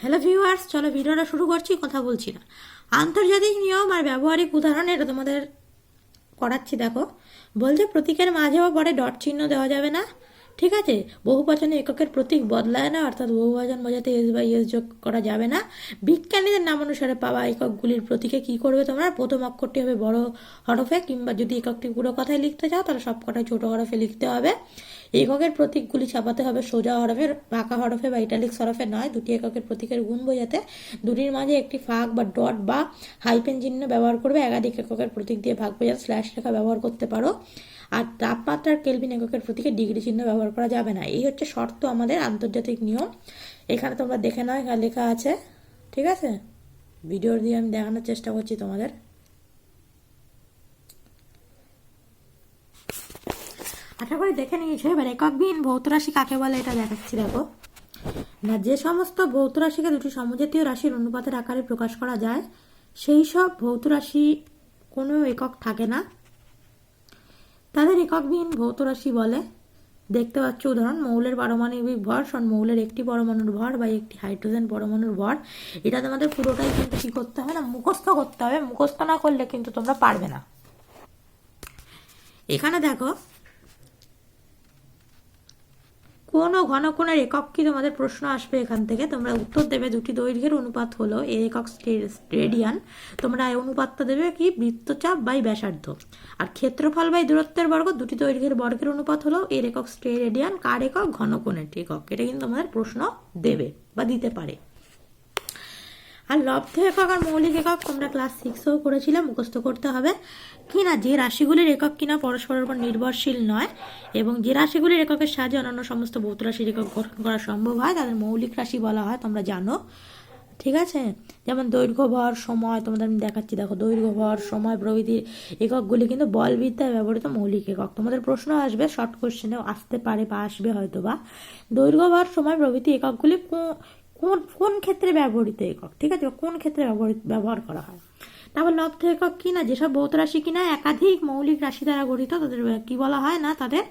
Hello viewers চলো ভিডিওটা শুরু করছি, কথা বলছি না। আন্তর্জাতিক নিয়ম আর ব্যবহারিক উদাহরণ, এটা তোমাদের করাচ্ছি, দেখো। বলছে প্রতীকের মাঝে বা পরে ডট চিহ্ন দেওয়া যাবে না। ঠিক আছে? বহুবচনে এককের প্রতীক বদলায় না, অর্থাৎ বহুবচন বোঝাতে এস বা এস যোগ করা যাবে না। বিজ্ঞানীদের নাম অনুসারে পাওয়া এককগুলির প্রতীকে কি করবে তোমরা? প্রথম অক্ষরটি হবে বড় হরফে, কিংবা যদি এককটি পুরো কথায় লিখতে চাও, তাহলে সব কটাই ছোট হরফে লিখতে হবে। এককের প্রতীকগুলি ছাপাতে হবে সোজা হরফে বাঁকা হরফে বা ইটালিক্স হরফে নয়। দুটি এককের প্রতীকের গুণ বোঝাতে দুটির মাঝে একটি ফাঁক বা ডট বা হাইপেন চিহ্ন ব্যবহার করবে। একাধিক এককের প্রতীক দিয়ে ভাগ বোঝাতে স্ল্যাশ রেখা ব্যবহার করতে পারো। আর তাপমাত্রার কেলভিন এককের প্রতীকে ডিগ্রি চিহ্ন ব্যবহার করা যাবে না। এই হচ্ছে শর্ত আমাদের আন্তর্জাতিক নিয়ম। এখানে তোমরা দেখে নাও, এখানে লেখা আছে। ঠিক আছে? ভিডিও দিয়ে আমি দেখানোর চেষ্টা করছি তোমাদের। আশা করি দেখে নিয়েছো এবার এককবিহীন ভৌত রাশি কাকে বলে এটা দেখাচ্ছি, দেখো। না, যে সমস্ত ভৌত রাশিকে দুটি সমজাতীয় রাশির অনুপাতের আকারে প্রকাশ করা যায়, সেই সব ভৌত রাশি কোনো একক থাকে না। তাদের এককবিহীন ভৌত রাশি বলে। দেখতে পাচ্ছ উদাহরণ, মৌলের পারমাণবিক ভর সন মৌলের একটি পরমাণুর ভর বা একটি হাইড্রোজেন পরমাণুর ভর। এটা তোমাদের পুরোটাই কিন্তু কি করতে হবে না, মুখস্থ করতে হবে। মুখস্থ না করলে কিন্তু তোমরা পারবে না। এখানে দেখো কোন ঘনকোণের একক কি তোমাদের প্রশ্ন আসবে এখান থেকে? তোমরা উত্তর দেবে দুটি দৈর্ঘ্যের অনুপাত হলো এ একক রেডিয়ান। তোমরা এই অনুপাতটা দেবে কি? বৃত্তচাপ বাই ব্যাসার্ধ। আর ক্ষেত্রফল বাই দূরত্বের বর্গ, দুটি দৈর্ঘ্যের বর্গের অনুপাত হলো এর একক রেডিয়ান। কার একক? ঘনকোণের একক। এটা কিন্তু তোমাদের প্রশ্ন দেবে বা দিতে পারে। আর লব্ধ একক আর মৌলিক একক, তোমরা ক্লাস সিক্সেও করেছিলে, মুখস্থ করতে হবে। কিনা যে রাশিগুলির একক কিনা পরস্পরের উপর নির্ভরশীল নয়, এবং যে রাশিগুলির এককের সাহায্যে অন্যান্য সমস্ত ভৌত রাশির একক গঠন করা সম্ভব হয়, তাদের মৌলিক রাশি বলা হয়, তোমরা জানো। ঠিক আছে? যেমন দৈর্ঘ্য, ভর, সময়, তোমাদের আমি দেখাচ্ছি, দেখো, দৈর্ঘ্য, ভর, সময় প্রভৃতির এককগুলি কিন্তু বলবিদ্যায় ব্যবহৃত মৌলিক একক। তোমাদের প্রশ্ন আসবে শর্ট কোশ্চেনেও আসতে পারে বা আসবে হয়তো বা দৈর্ঘ্য, ভর, সময় প্রভৃতি এককগুলি কোন কোন ক্ষেত্রে ব্যবহৃত একক? ঠিক আছে, কোন ক্ষেত্রে ব্যবহৃত, ব্যবহার করা হয়? তারপর লব্ধ একক কি না? যেসব ভৌত রাশি কিনা একাধিক মৌলিক রাশি দ্বারা গঠিত, তাদের, কি বলা হয় না? তাদের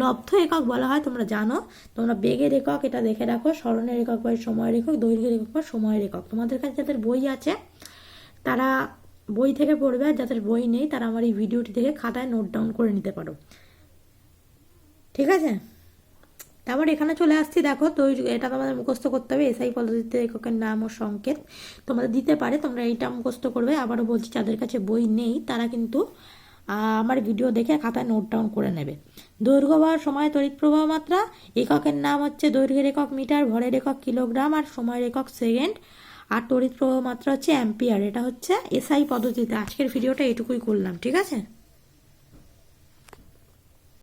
লব্ধ একক বলা হয়, তোমরা জানো। তোমরা বেগের একক, এটা দেখে রাখো, স্মরণের একক বা সময়ের একক, দৈর্ঘ্যের একক বা সময়ের একক। তোমাদের কাছে যাদের বই আছে, তারা বই থেকে পড়বে, আর যাদের বই নেই, তারা আমার এই ভিডিওটি দেখে খাতায় নোট ডাউন করে নিতে পারো। ঠিক আছে? তারপর এখানে চলে আসছি, দেখো তো এটা তোমাদের মুখস্থ করতে হবে, এসআই পদ্ধতিতে এককের নাম ও সংকেত তোমাদের দিতে পারে, তোমরা এইটা মুখস্থ করবে। আবারও বলছি, যাদের কাছে বই নেই, তারা কিন্তু আমার ভিডিও দেখে খাতায় নোট ডাউন করে নেবে। দৈর্ঘ্য বা সময়, তড়িৎ প্রবাহ মাত্রা, এককের নাম হচ্ছে দৈর্ঘ্যের একক মিটার, ভরের একক কিলোগ্রাম, আর সময়ের একক সেকেন্ড, আর তড়িৎ প্রবাহ মাত্রা হচ্ছে অ্যাম্পিয়ার, এটা হচ্ছে এসআই পদ্ধতিতে। আজকের ভিডিওটা এটুকুই করলাম, ঠিক আছে?